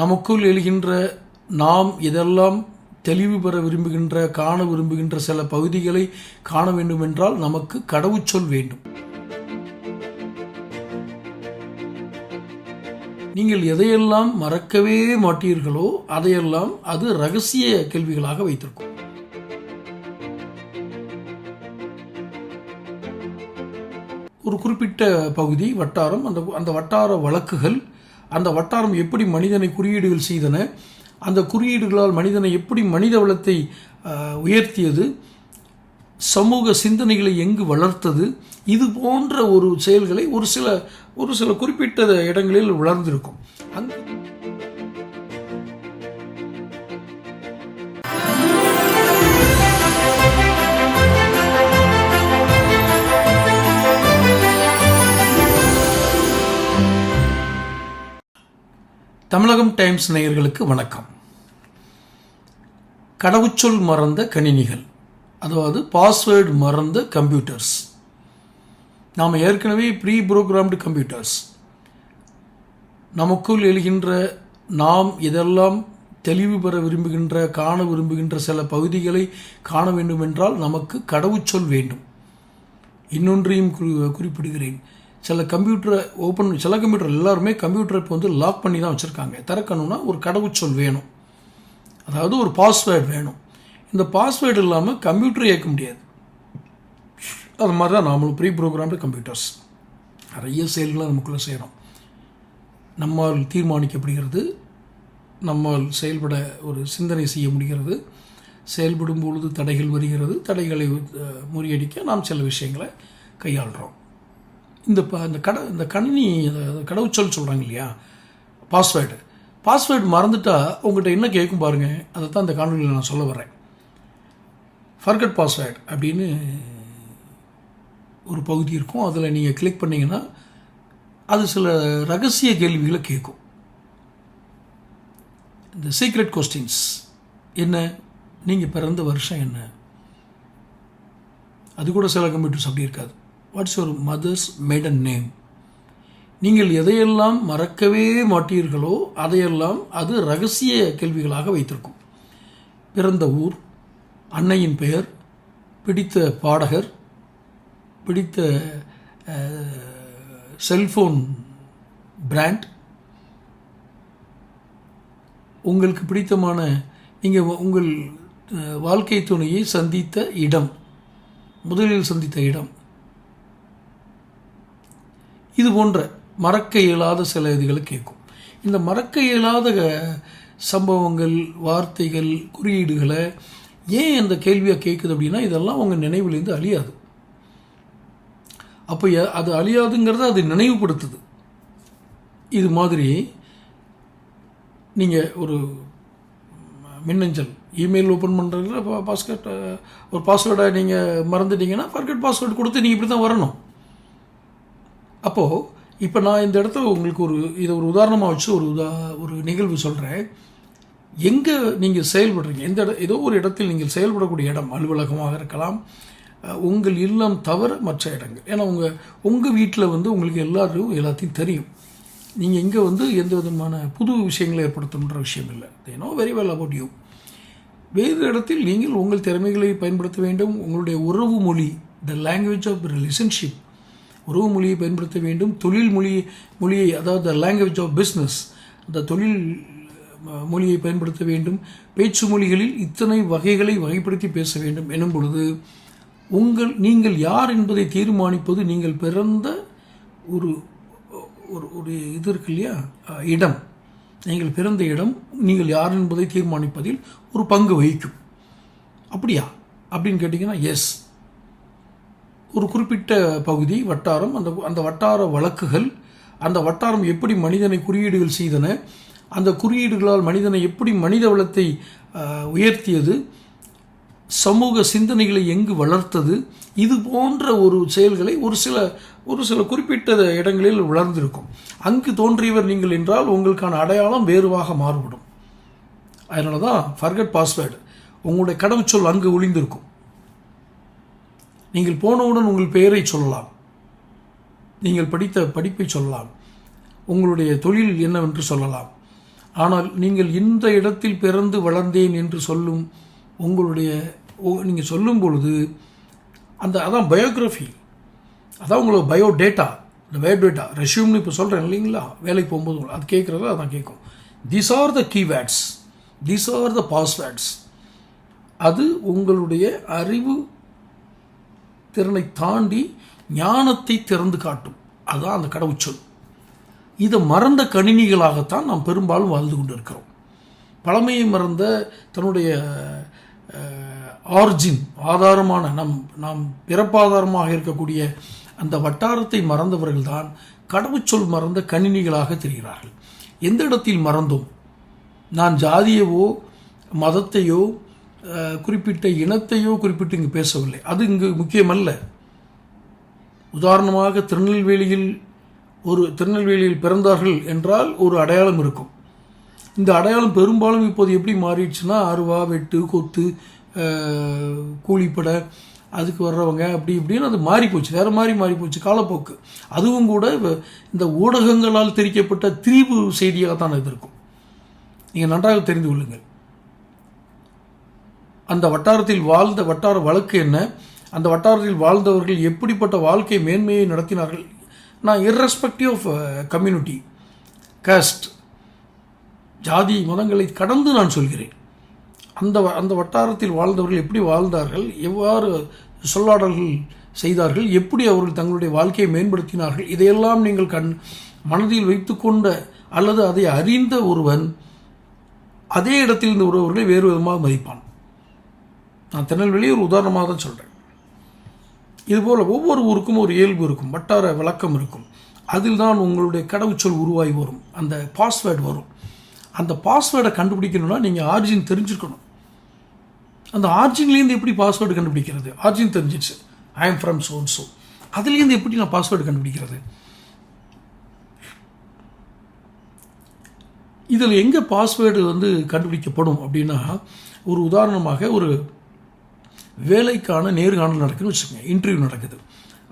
நமக்குள் எழுகின்ற நாம் இதெல்லாம் தெளிவு பெற விரும்புகின்ற காண விரும்புகின்ற சில பகுதிகளை காண வேண்டும் என்றால் நமக்கு கடவுச்சொல் வேண்டும். நீங்கள் எதையெல்லாம் மறக்கவே மாட்டீர்களோ அதையெல்லாம் அது ரகசிய கேள்விகளாக வைத்திருக்கும். ஒரு குறிப்பிட்ட பகுதி வட்டாரம் அந்த அந்த வட்டார வழக்குகள் அந்த வட்டாரம் எப்படி மனிதனை குறியீடுகள் செய்தன அந்த குறியீடுகளால் மனிதனை எப்படி மனித வளத்தை உயர்த்தியது சமூக சிந்தனைகளை எங்கு வளர்த்தது இது போன்ற ஒரு செயல்களை ஒரு சில ஒரு சில குறிப்பிட்ட இடங்களில் வளர்ந்திருக்கும். அங்கு தமிழகம் டைம்ஸ் நேயர்களுக்கு வணக்கம். கடவுச்சொல் மறந்த கணினிகள் அதாவது பாஸ்வேர்டு மறந்த கம்ப்யூட்டர்ஸ். நாம் ஏற்கனவே ப்ரீ ப்ரோக்ராம்டு கம்ப்யூட்டர்ஸ். நமக்குள் எழுகின்ற நாம் இதெல்லாம் தெளிவு பெற விரும்புகின்ற காண விரும்புகின்ற சில பகுதிகளை காண வேண்டுமென்றால் நமக்கு கடவுச்சொல் வேண்டும். இன்னொன்றையும் குறி குறிப்பிடுகிறேன். சில கம்ப்யூட்டரை ஓப்பன் சில கம்ப்யூட்டர் எல்லாருமே கம்ப்யூட்டரை இப்போ வந்து லாக் பண்ணி தான் வச்சுருக்காங்க. திறக்கணும்னா ஒரு கடவுச்சொல் வேணும். அதாவது ஒரு பாஸ்வேர்டு வேணும். இந்த பாஸ்வேர்டு இல்லாமல் கம்ப்யூட்டரை இயக்க முடியாது. அது மாதிரி தான் நாமளும் ப்ரீ ப்ரோக்ராம்டு கம்ப்யூட்டர்ஸ் நிறைய செயல்களை நமக்குள்ளே செய்கிறோம் நம்மால் தீர்மானிக்கப்படுகிறது. நம்மால் செயல்பட ஒரு சிந்தனை செய்ய முடிகிறது. செயல்படும் பொழுது தடைகள் வருகிறது. தடைகளை முறியடிக்க நாம் சில விஷயங்களை கையாளுறோம். இந்த ப இந்த கட இந்த கணினி கடவுச்சொல் சொல்கிறாங்க இல்லையா பாஸ்வேர்டு பாஸ்வேர்டு மறந்துட்டா உங்கள்கிட்ட என்ன கேட்கும் பாருங்கள் அதை தான் இந்த காணொலியில் நான் சொல்ல வரேன் ஃபர்கட் பாஸ்வேர்டு அப்படின்னு ஒரு பகுதி இருக்கும். அதில் நீங்கள் கிளிக் பண்ணிங்கன்னா அது சில ரகசிய கேள்விகளை கேட்கும் இந்த சீக்ரெட் கொஸ்டின்ஸ் என்ன? நீங்கள் பிறந்த வருஷம் என்ன? அது கூட சில கம்ப்யூட்டர்ஸ் அப்படி இருக்காது. What's your mother's maiden name நீங்கள் எதையெல்லாம் மறக்கவே மாட்டீர்களோ அதையெல்லாம் அது ரகசிய கேள்விகளாக வைத்திருக்கும். பிறந்த ஊர் அன்னையின் பெயர் பிடித்த பாடகர் பிடித்த செல்ஃபோன் பிராண்ட். உங்களுக்கு பிடித்தமான நீங்கள் உங்கள் வாழ்க்கை துணையை சந்தித்த இடம் முதலில் சந்தித்த இடம். இது போன்ற மறக்க இயலாத சில இதுகளை கேட்கும். இந்த மறக்க இயலாத சம்பவங்கள் வார்த்தைகள் குறியீடுகளை ஏன் அந்த கேள்வியாக கேட்குது அப்படின்னா இதெல்லாம் உங்கள் நினைவுலேருந்து அழியாது. அப்போ அது அழியாதுங்கிறத அது நினைவுபடுத்துது. இது மாதிரி நீங்கள் ஒரு மின்னஞ்சல் இமெயில் ஓப்பன் பண்ணுறதுல பாஸ்கட் ஒரு பாஸ்வேர்டை நீங்கள் மறந்துட்டீங்கன்னா ஃபர்கட் பாஸ்வேர்டு கொடுத்து நீங்கள் இப்படி தான் வரணும். அப்போது இப்போ நான் இந்த இடத்துல உங்களுக்கு ஒரு இதை ஒரு உதாரணமாக வச்சு ஒரு உதா ஒரு நிகழ்வு சொல்கிறேன் எங்கே நீங்கள் செயல்படுறீங்க? எந்த இட ஏதோ ஒரு இடத்தில் நீங்கள் செயல்படக்கூடிய இடம் அலுவலகமாக இருக்கலாம். உங்கள் இல்லம் தவிர மற்ற இடங்கள். ஏன்னா உங்கள் உங்கள் வீட்டில் வந்து உங்களுக்கு எல்லாரும் எல்லாத்தையும் தெரியும். நீங்கள் இங்கே வந்து எந்த விதமான புது விஷயங்களை ஏற்படுத்தணுன்ற விஷயம் இல்லை. They very well about you வேறு இடத்தில் நீங்கள் உங்கள் திறமைகளை பயன்படுத்த வேண்டும். உங்களுடைய உறவு மொழி த லாங்குவேஜ் ஆஃப் ரிலேஷன்ஷிப் உறவு மொழியை பயன்படுத்த வேண்டும். தொழில் மொழி மொழியை அதாவது த லாங்குவேஜ் ஆஃப் பிஸ்னஸ் அந்த தொழில் மொழியை பயன்படுத்த வேண்டும். பேச்சு மொழிகளில் இத்தனை வகைகளை வகைப்படுத்தி பேச வேண்டும் எனும் பொழுது உங்கள் நீங்கள் யார் என்பதை தீர்மானிப்பது நீங்கள் பிறந்த ஒரு ஒரு ஒரு இது இருக்கு இல்லையா? இடம். நீங்கள் பிறந்த இடம் நீங்கள் யார் என்பதை தீர்மானிப்பதில் ஒரு பங்கு வகிக்கும். அப்படியா? அப்படின்னு கேட்டிங்கன்னா எஸ் ஒரு குறிப்பிட்ட பகுதி வட்டாரம் அந்த அந்த வட்டார வழக்குகள் அந்த வட்டாரம் எப்படி மனிதனை குறியீடுகள் செய்தன அந்த குறியீடுகளால் மனிதனை எப்படி மனித வளத்தை உயர்த்தியது சமூக சிந்தனைகளை எங்கு வளர்த்தது இது போன்ற ஒரு செயல்களை ஒரு சில ஒரு சில குறிப்பிட்ட இடங்களில் வளர்ந்திருக்கும். அங்கு தோன்றியவர் நீங்கள் என்றால் உங்களுக்கான அடையாளம் வேறுவாக மாறுபடும். அதனால தான் ஃபர்கட் பாஸ்வேர்டு உங்களுடைய கடவுச்சொல் அங்கு ஒளிந்திருக்கும். நீங்கள் போனவுடன் உங்கள் பெயரை சொல்லலாம். நீங்கள் படித்த படிப்பை சொல்லலாம். உங்களுடைய தொழில் என்னவென்று சொல்லலாம். ஆனால் நீங்கள் இந்த இடத்தில் பிறந்து வளர்ந்தேன் என்று சொல்லும் உங்களுடைய நீங்கள் சொல்லும் பொழுது அந்த அதான் பயோகிராஃபி அதான் உங்களோட பயோ டேட்டா இந்த பயோ டேட்டா ரெஷ்யூம்னு இப்போ சொல்கிறேன் இல்லைங்களா? வேலைக்கு போகும்போது உங்களை அது கேட்குறது அதான் கேட்கும். These are the keywords these are the passwords அது உங்களுடைய அறிவு திறனை தாண்டி ஞானத்தை திறந்து காட்டும். அதுதான் அந்த கடவுச்சொல் இதை மறந்த கணினிகளாகத்தான் நாம் பெரும்பாலும் வாழ்ந்து கொண்டு இருக்கிறோம் பழமையை மறந்த தன்னுடைய ஆர்ஜின் ஆதாரமான நம் நாம் பிறப்பாதாரமாக இருக்கக்கூடிய அந்த வட்டாரத்தை மறந்தவர்கள்தான் கடவுச்சொல் மறந்த கணினிகளாக தெரிகிறார்கள். எந்த இடத்தில் மறந்தோம்? நான் ஜாதியவோ மதத்தையோ குறிப்பிட்ட இனத்தையோ குறிப்பிட்டு இங்கு பேசவில்லை. அது இங்கு முக்கியமல்ல. உதாரணமாக திருநெல்வேலியில் ஒரு திருநெல்வேலியில் பிறந்தார்கள் என்றால் ஒரு அடையாளம் இருக்கும். இந்த அடையாளம் பெரும்பாலும் இப்போது எப்படி மாறிடுச்சுன்னா அருவா வெட்டு கொத்து கூலிப்பட அதுக்கு வர்றவங்க அப்படி இப்படின்னு அது மாறி போச்சு வேறு மாதிரி மாறி போச்சு காலப்போக்கு. அதுவும் கூட வ- இந்த ஊடகங்களால் தெரிவிக்கப்பட்ட திரிவு செய்தியாக தான் இது இருக்கும். நீங்கள் நன்றாக தெரிந்து கொள்ளுங்கள். அந்த வட்டாரத்தில் வாழ்ந்த வட்டார வழக்கு என்ன? அந்த வட்டாரத்தில் வாழ்ந்தவர்கள் எப்படிப்பட்ட வாழ்க்கை மேன்மையை நடத்தினார்கள்? நான் இர்ரெஸ்பெக்டிவ் ஆஃப் கம்யூனிட்டி காஸ்ட் ஜாதி மதங்களை கடந்து நான் சொல்கிறேன். அந்த அந்த வட்டாரத்தில் வாழ்ந்தவர்கள் எப்படி வாழ்ந்தார்கள்? எவ்வாறு சொல்லாடல்கள் செய்தார்கள்? எப்படி அவர்கள் தங்களுடைய வாழ்க்கையை மேம்படுத்தினார்கள்? இதையெல்லாம் நீங்கள் கண் மனதில் வைத்துக்கொண்ட அல்லது அதை அறிந்த ஒருவன் அதே இடத்தில் இருந்த ஒருவர்களை வேறு விதமாக மதிப்பான். நான் திருநெல்வேலி ஒரு உதாரணமாக தான் சொல்கிறேன் இதுபோல் ஒவ்வொரு ஊருக்கும் ஒரு இயல்பு இருக்கும் வட்டார விளக்கம் இருக்கும். அதில் தான் உங்களுடைய கடவுச்சொல் உருவாகி வரும் அந்த பாஸ்வேர்டு வரும். அந்த பாஸ்வேர்டை கண்டுபிடிக்கணும்னா நீங்கள் ஆர்ஜின் தெரிஞ்சுருக்கணும். அந்த ஆர்ஜின்லேருந்து எப்படி பாஸ்வேர்டு கண்டுபிடிக்கிறது? ஆர்ஜின் தெரிஞ்சிச்சு I am from zone so அதுலேருந்து எப்படி நான் பாஸ்வேர்டு கண்டுபிடிக்கிறது? இதில் எங்கே பாஸ்வேர்டு வந்து கண்டுபிடிக்கப்படும் அப்படின்னா ஒரு உதாரணமாக ஒரு வேலைக்கான நேர்காணல் நடக்குதுன்னு வச்சுக்கோங்க இன்டர்வியூ நடக்குது.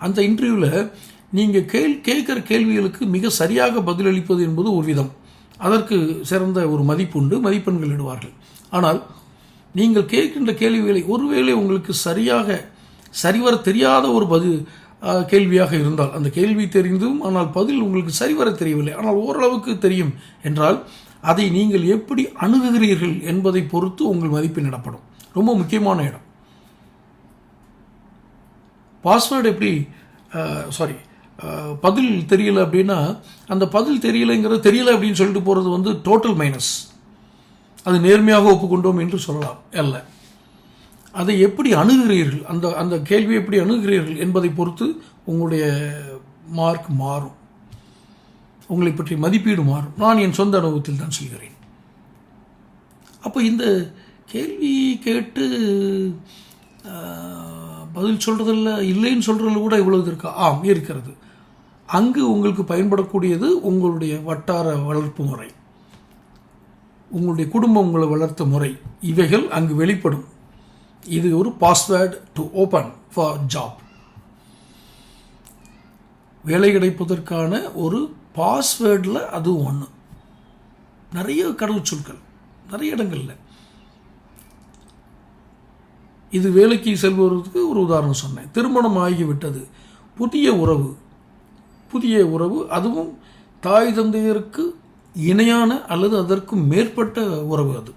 அந்த இன்டர்வியூவில் நீங்கள் கேள் கேட்குற கேள்விகளுக்கு மிக சரியாக பதிலளிப்பது என்பது ஒரு விதம். அதற்கு சிறந்த ஒரு மதிப்புண்டு மதிப்பெண்கள் இடுவார்கள். ஆனால் நீங்கள் கேட்கின்ற கேள்விகளை ஒருவேளை உங்களுக்கு சரியாக சரிவர தெரியாத ஒரு பதில் கேள்வியாக இருந்தால் அந்த கேள்வி தெரிந்தும் ஆனால் பதில் உங்களுக்கு சரிவர தெரியவில்லை ஆனால் ஓரளவுக்கு தெரியும் என்றால் அதை நீங்கள் எப்படி அணுகுகிறீர்கள் என்பதை பொறுத்து உங்கள் மதிப்பெண் இடப்படும் ரொம்ப முக்கியமான இடம். பாஸ்வேர்டு எப்படி சாரி பதில் தெரியல அப்படின்னா அந்த பதில் தெரியலைங்கிறது தெரியல அப்படின்னு சொல்லிட்டு போகிறது வந்து டோட்டல் மைனஸ் அது நேர்மையாக ஒப்புக்கொண்டோம் என்று சொல்லலாம் அல்ல. அதை எப்படி அணுகிறீர்கள் அந்த அந்த கேள்வியை எப்படி அணுகிறீர்கள் என்பதை பொறுத்து உங்களுடைய மார்க் மாறும். உங்களை பற்றி மதிப்பீடு மாறும். நான் என் சொந்த அனுபவத்தில் தான் சொல்கிறேன். அப்போ இந்த கேள்வி கேட்டு பதில் சொல்கிறதில்ல இல்லைன்னு சொல்கிறதுல கூட இவ்வளவு இருக்கா? ஆம் இருக்கிறது. அங்கு உங்களுக்கு பயன்படக்கூடியது உங்களுடைய வட்டார வளர்ப்பு முறை. உங்களுடைய குடும்பம் உங்களை வளர்த்த முறை. இவைகள் அங்கு வெளிப்படும். இது ஒரு password to open for job வேலை கிடைப்பதற்கான ஒரு பாஸ்வேர்டில் அது ஒன்று நிறைய கடவுச்சொற்கள். நிறைய இடங்கள்ல. இது வேலைக்கு செல்பவர்களுக்கு ஒரு உதாரணம் சொன்னேன். திருமணம் ஆகிவிட்டது. புதிய உறவு. புதிய உறவு. அதுவும் தாய் தந்தையருக்கு இணையான அல்லது அதற்கு மேற்பட்ட உறவு அது.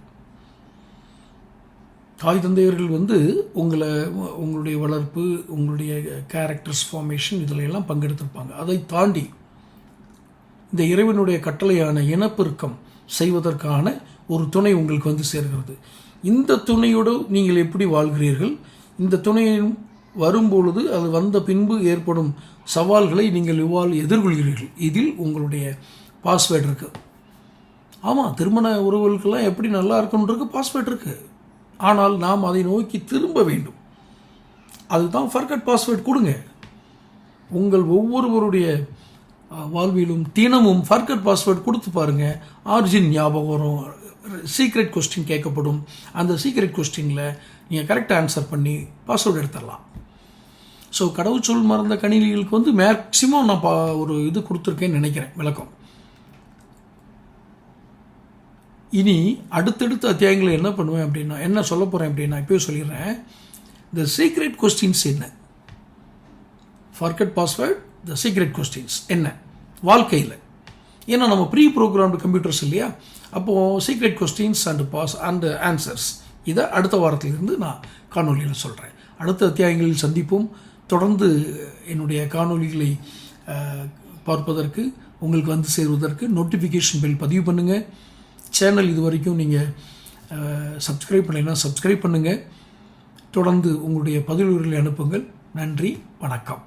தாய் தந்தையர்கள் வந்து உங்களை உங்களுடைய வளர்ப்பு உங்களுடைய கேரக்டர்ஸ் ஃபார்மேஷன் இதில் எல்லாம் பங்கெடுத்திருப்பாங்க. அதை தாண்டி இந்த இறைவனுடைய கட்டளையான இனப்பெருக்கம் செய்வதற்கான ஒரு துணை உங்களுக்கு வந்து சேர்கிறது. இந்த துணையோடு நீங்கள் எப்படி வாழ்கிறீர்கள்? இந்த துணையின் வரும்பொழுது அது வந்த பின்பு ஏற்படும் சவால்களை நீங்கள் இவ்வாறு எதிர்கொள்கிறீர்கள்? இதில் உங்களுடைய பாஸ்வேர்டு இருக்குது ஆமாம் திருமண உறவுகளுக்கெல்லாம் எப்படி நல்லா இருக்கணுன்றது பாஸ்வேர்ட் இருக்குது ஆனால் நாம் அதை நோக்கி திரும்ப வேண்டும். அதுதான் ஃபர்கட் பாஸ்வேர்ட் கொடுங்க. உங்கள் ஒவ்வொருவருடைய வாழ்விலும் தினமும் ஃபர்கட் பாஸ்வேர்ட் கொடுத்து பாருங்கள் ஆர்ஜின் ஞாபகம் வரும். சீக்ரெட் கொஸ்டின் கேட்கப்படும். அந்த சீக்ரெட் கொஸ்டினில் நீங்கள் கரெக்டாக ஆன்சர் பண்ணி பாஸ்வேர்டு எடுத்துடலாம். ஸோ கடவுச்சொல் மறந்த கணினிகளுக்கு வந்து மேக்சிமம் நான் பா ஒரு இது கொடுத்துருக்கேன்னு நினைக்கிறேன். விளக்கம். இனி அடுத்தடுத்த அத்தியாயங்களை என்ன பண்ணுவேன் அப்படின்னா என்ன சொல்ல போகிறேன் அப்படின்னா இப்போயே சொல்லிடுறேன். த சீக்ரெட் கொஸ்டின்ஸ் என்ன? Forgot password the secret questions என்ன? வாழ்க்கையில். ஏன்னா நம்ம ப்ரீ ப்ரோக்ராம்டு கம்ப்யூட்டர்ஸ் இல்லையா? அப்போது secret questions and pass and answers இதை அடுத்த வாரத்திலிருந்து நான் காணொலியில் சொல்கிறேன் அடுத்த அத்தியாயங்களில் சந்திப்போம். தொடர்ந்து என்னுடைய காணொளிகளை பார்ப்பதற்கு உங்களுக்கு வந்து சேருவதற்கு நோட்டிஃபிகேஷன் பில் பதிவு பண்ணுங்கள் சேனல் இது வரைக்கும் நீங்கள் சப்ஸ்கிரைப் பண்ணலைன்னா சப்ஸ்கிரைப் பண்ணுங்கள் தொடர்ந்து உங்களுடைய பதிவுகளை அனுப்புங்கள். நன்றி வணக்கம்.